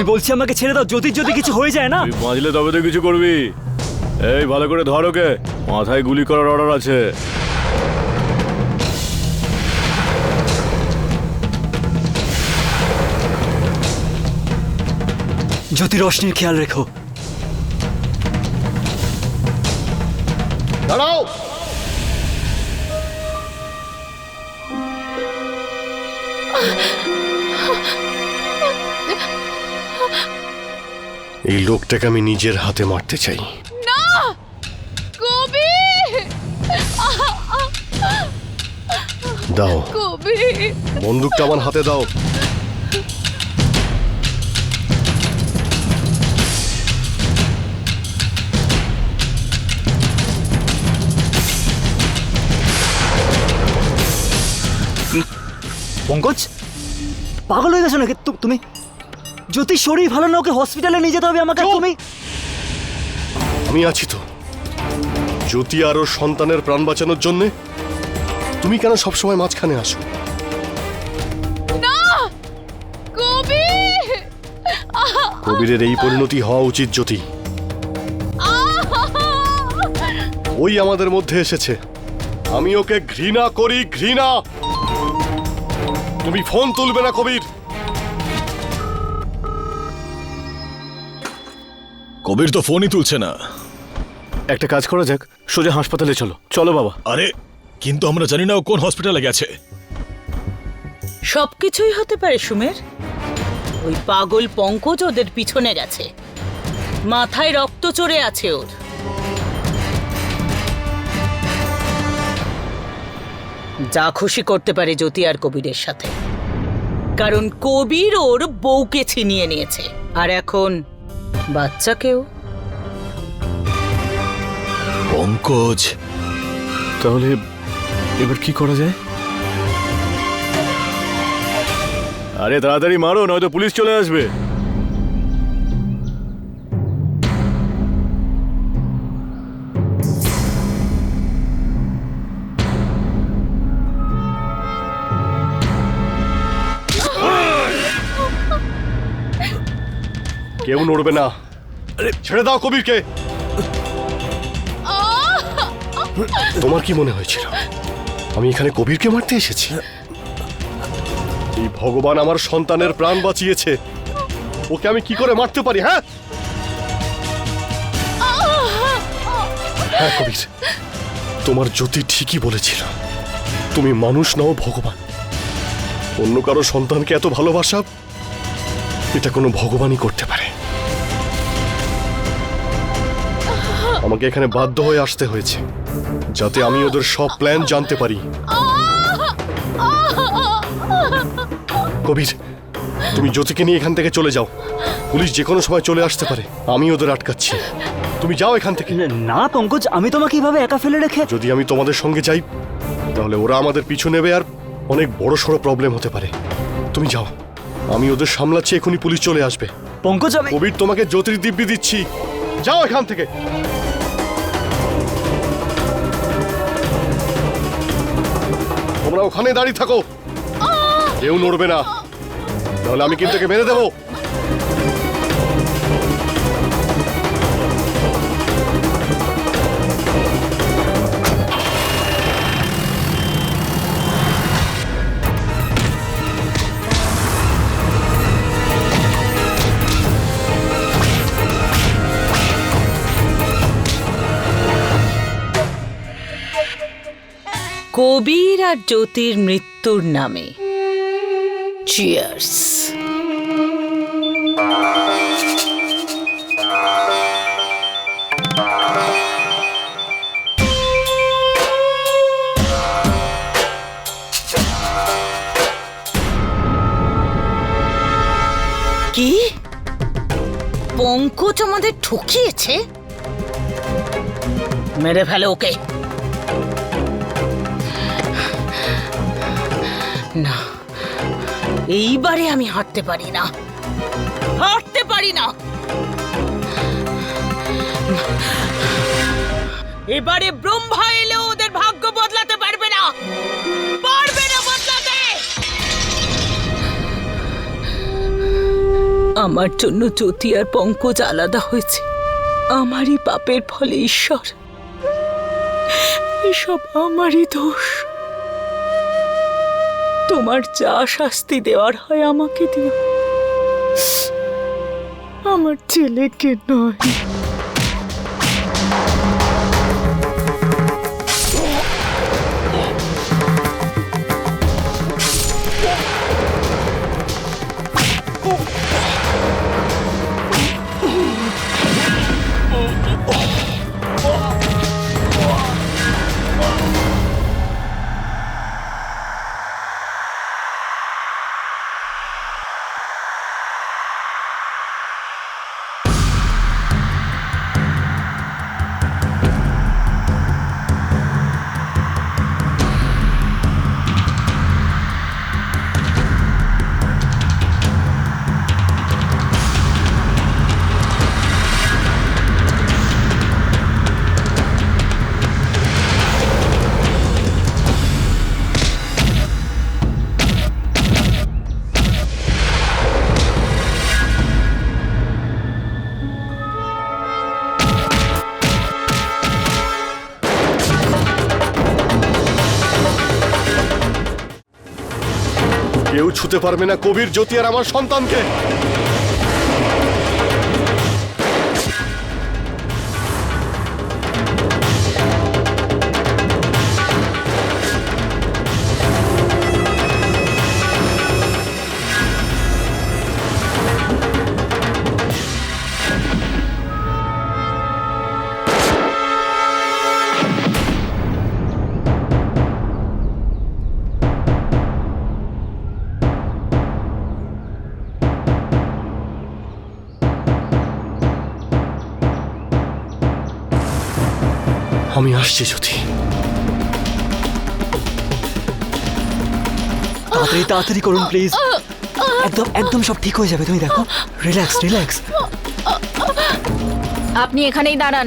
আমি বলছি আমাকে ছেড়ে দাও যদি যদি কিছু হয়ে যায় না। তুই বাঁচলে তবে তো কিছু করবি। এই ভালো করে ধর ওকে। মাথায় গুলি করার অর্ডার আছে। জ্যোতি রশ্মির খেয়াল রেখো। দাঁড়াও। এই লোকটাকে আমি নিজের হাতে মারতে চাই। কবি দাও। কবি বন্দুকটা আমার হাতে দাও। পঙ্কজ পাগল হয়ে গেছো নাকি তুমি? জ্যোতির শরীর ভালো না ওকে হসপিটালে নিয়ে যেতে হবে আমাকে! তুমি আমি আছি তো। জ্যোতি আর ওর সন্তানের প্রাণ বাঁচানোর জন্যে তুমি কেন সবসময় মাঝখানে আসো? কবিরের এই পরিণতি হওয়া উচিত জ্যোতি। ওই আমাদের মধ্যে এসেছে। আমি ওকে ঘৃণা করি ঘৃণা! তুমি ফোন তুলবে না কবির। কবির তো ফোনই তুলছে না। একটা কাজ করা যাক সোজা হাসপাতালে চলো। চলো বাবা। আরে কিন্তু আমরা জানি না ও কোন হসপিটালে গেছে। সবকিছুই হতে পারে সুমের। ওই পাগল পঙ্কজ ওদের পিছনে গেছে। মাথায় রক্ত চড়ে আছে ওর। যা খুশি করতে পারে জ্যোতি আর কবিরের সাথে। কারণ কবির ওর বউকে ছিনিয়ে নিয়েছে। আর এখন বাচ্চাকেও? পঙ্কজ। তাহলে এবার কি করা যায়? আরে তাড়াতাড়ি মারো নয়তো পুলিশ চলে আসবে। কেউ নড়বে না। ছেড়ে দাও কবিরকে। তোমার কি মনে হয়েছিল? আমি এখানে কবিরকে মারতে এসেছি? এই ভগবান আমার সন্তানের প্রাণ বাঁচিয়েছে। ওকে আমি কি করে মারতে পারি হ্যাঁ? হ্যাঁ কবির। তোমার জ্যোতি ঠিকই বলেছিল। তুমি মানুষ নও ভগবান। অন্য কারও সন্তানকে এত ভালোবাসা, এটা কোনো ভগবানই করতে পারে আমাকে এখানে বাধ্য হয়ে আসতে হয়েছে যাতে আমি ওদের সব প্ল্যান জানতে পারি। কবির তুমি জ্যোতিকে নিয়ে এখান থেকে চলে যাও। পুলিশ যে কোনো সময় চলে আসতে পারে আমি ওদের আটকাচ্ছি। তুমি যাও এখান থেকে। না পঙ্কজ আমি তোমাকে এইভাবে একা ফেলে রেখে যদি আমি তোমাদের সঙ্গে যাই তাহলে ওরা আমাদের পিছু নেবে আর অনেক বড় সড়ো প্রবলেম হতে পারে। তুমি যাও। আমি ওদের সামলাচ্ছি এখনই পুলিশ চলে আসবে। পঙ্কজ আমি কবির তোমাকে জ্যোতির দিব্যি দিচ্ছি। যাও এখান থেকে। তোমরা ওখানে দাঁড়িয়ে থাকো। কেউ নড়বে না। তাহলে আমি কিন্তু মেরে দেবো। কবির আর জ্যোতির মৃত্যুর নামে। চিয়ার্স কি? পঙ্কজ আমাদের ঠকিয়েছে? মেরে ফেলে ওকে। না, এইবারে আমি হাঁটতে পারি না। হাঁটতে পারি না। এবারে ব্রহ্মা এলেও ওদের ভাগ্য বদলাতে পারবে না। পারবে না বদলাতে। আমার জন্য জ্যোতি আর পঙ্কজ আলাদা হয়েছে। আমারই পাপের ফলে ঈশ্বর। এসব আমারই দোষ। তোমার যা শাস্তি দেওয়ার হয় আমাকে দিও। আমার ছেলেকে নয়। ছুতে পারবে না কবির জ্যোতি আর আমার সন্তানকে। আসছি জ্যোতি। তাড়াতাড়ি তাড়াতাড়ি করুন প্লিজ একদম একদম সব ঠিক হয়ে যাবে তুমি দেখো। রিল্যাক্স রিল্যাক্স আপনি এখানেই দাঁড়ান।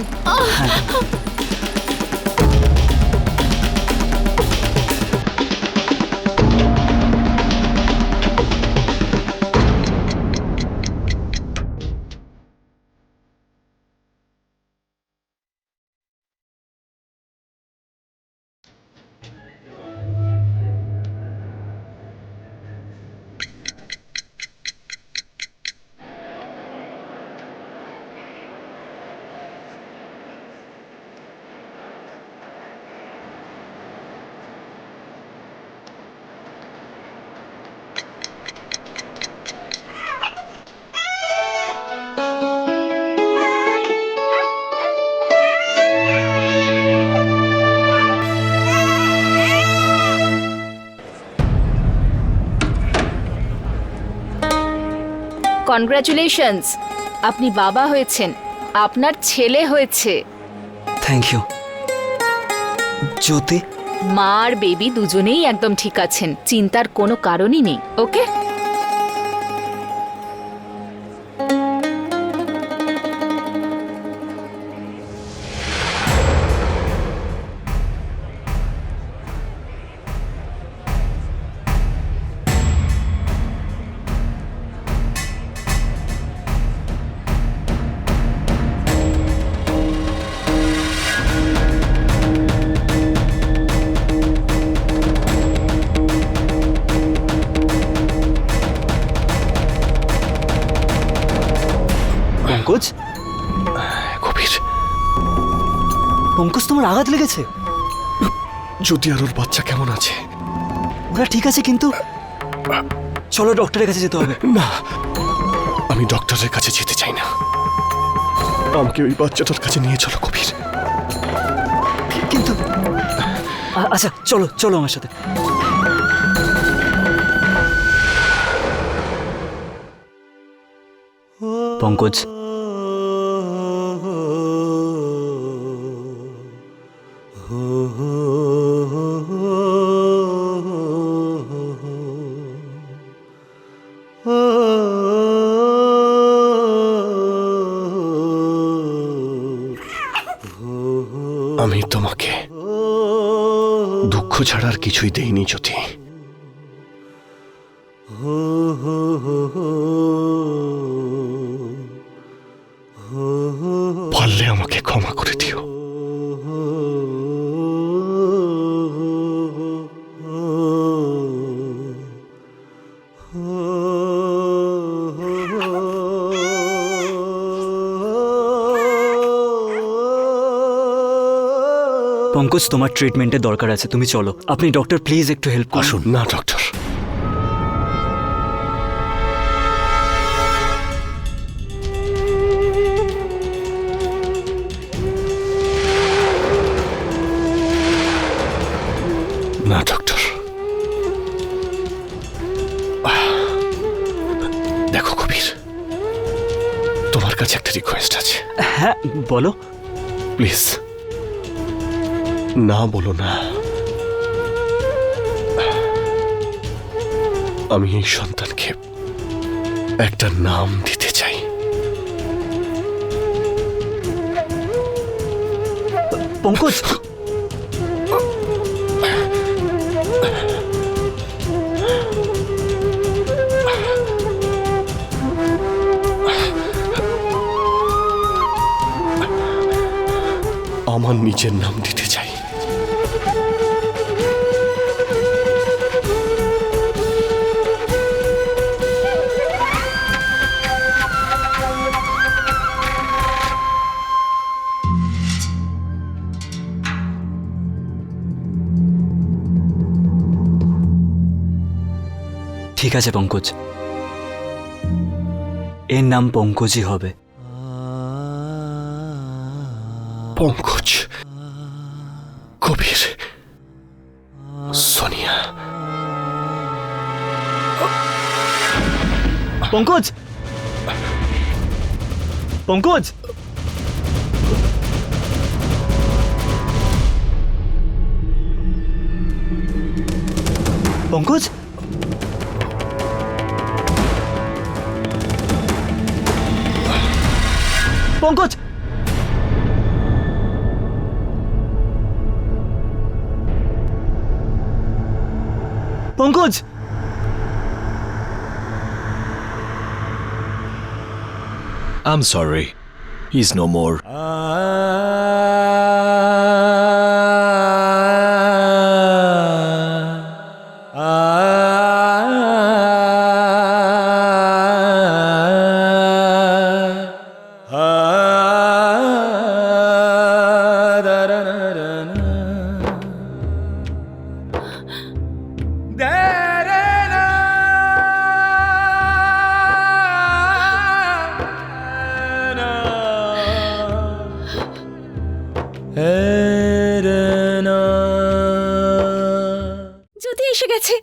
কনগ্রাচুলেশনস আপনি বাবা হয়েছেন আপনার ছেলে হয়েছে। Thank you Jyoti? মা আর বেবি দুজনেই একদম ঠিক আছেন চিন্তার কোনো কারণই নেই ওকে পঙ্কজ? কবির। পঙ্কজ তোমার আঘাত লেগেছে? জ্যোতি আর ওর বাচ্চা কেমন আছে? ওরা ঠিক আছে কিন্তু চলো ডক্টরের কাছে যেতে হবে। না আমি ডক্টরের কাছে যেতে চাই না। আমাকে ওই বাচ্চাটার কাছে নিয়ে চলো কবির। কিন্তু আচ্ছা চলো চলো আমার সাথে। পঙ্কজ কিছুই দেইনি জ্যোতি পঙ্কজ তোমার ট্রিটমেন্টের দরকার আছে তুমি চলো। আপনি ডক্টর প্লিজ একটু হেল্প করুন। আসুন। না ডক্টর না ডক্টর দেখো কবির। তোমার কাছে একটা রিকোয়েস্ট আছে। হ্যাঁ বলো। প্লিজ না বলো না। আমি এই সন্তানকে একটা নাম দিতে চাই। পঙ্কজ! আমার নিজের নাম দিতে ঠিক আছে পঙ্কজ। এর নাম পঙ্কজই হবে। Pankaj Kabir Sonia. Pankaj! Pankaj! Pankaj! Pankaj Pankaj I am sorry is no গেছে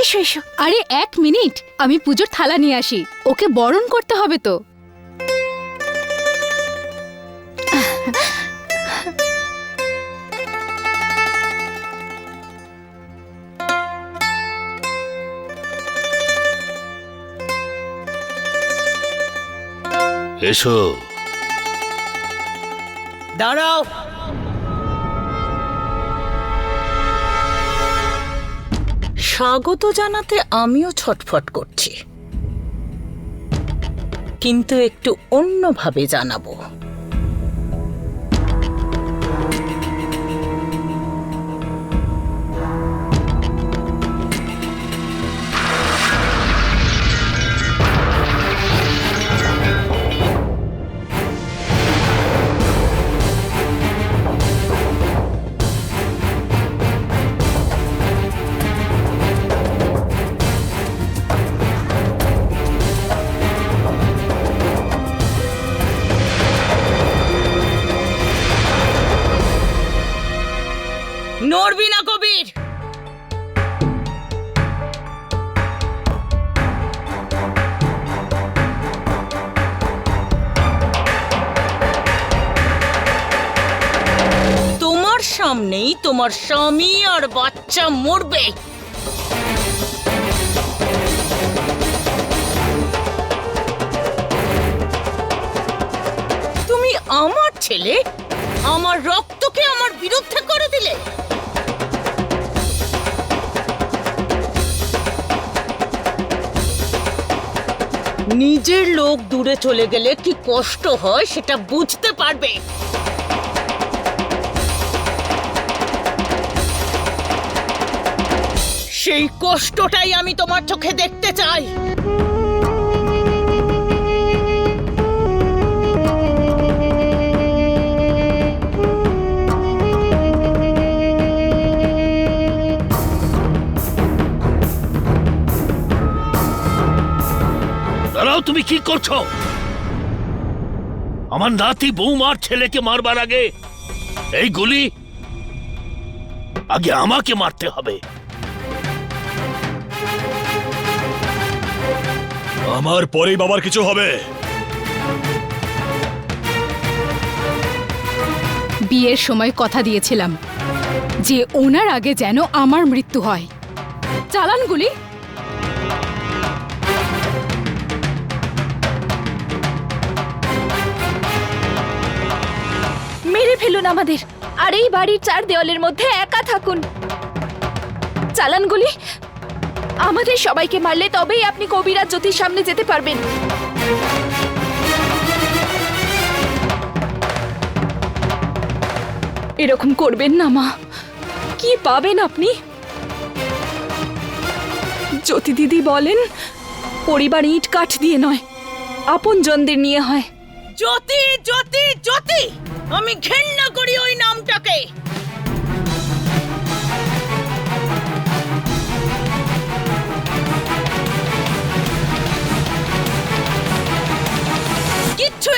এসো এসো। আরে এক মিনিট। আমি পুজোর থালা নিয়ে আসি। ওকে বরণ করতে হবে তো। এসো। দাঁড়াও। স্বাগত জানাতে আমিও ছটফট করছি। কিন্তু একটু অন্যভাবে জানাব। তোমার স্বামী আর বাচ্চা মরবে। তুমি আমার ছেলে, আমার রক্তকে আমার বিরুদ্ধে করে দিলে। নিজের লোক দূরে চলে গেলে কি কষ্ট হয় সেটা বুঝতে পারবে। সেই কষ্টটাই আমি তোমার চোখে দেখতে চাই। দাঁড়াও, তুমি কি করছ? আমার নাতি বৌমার ছেলেকে মারবার আগে এই গুলি আগে আমাকে মারতে হবে। আমার পরেই বাবার কিছু হবে। বিয়ের সময় কথা দিয়েছিলাম যে ওনার আগে যেন আমার মৃত্যু হয়। চালানগুলি মেরে ফেলুন আমাদের। আর এই বাড়ির চার দেওয়ালের মধ্যে একা থাকুন। চালানগুলি আমাদের সবাইকে মারলে তবেই আপনি কবিরাজ জ্যোতির সামনে যেতে পারবেন। এরকম করবেন না, মা। কি পাবেন আপনি? জ্যোতি দিদি বলেন, পরিবার ইট কাঠ দিয়ে নয় আপন জনদের নিয়ে হয়। জ্যোতি জ্যোতি জ্যোতি! আমি ঘেন্না করি ওই নামটাকে।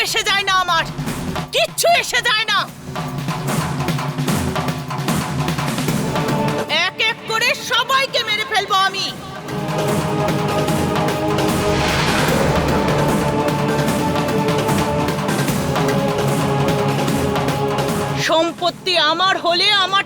এসে যায় না আমার। কিচ্ছু এসে যায় না। এক এক করে সবাইকে মেরে ফেলব আমি। সম্পত্তি আমার হলে আমার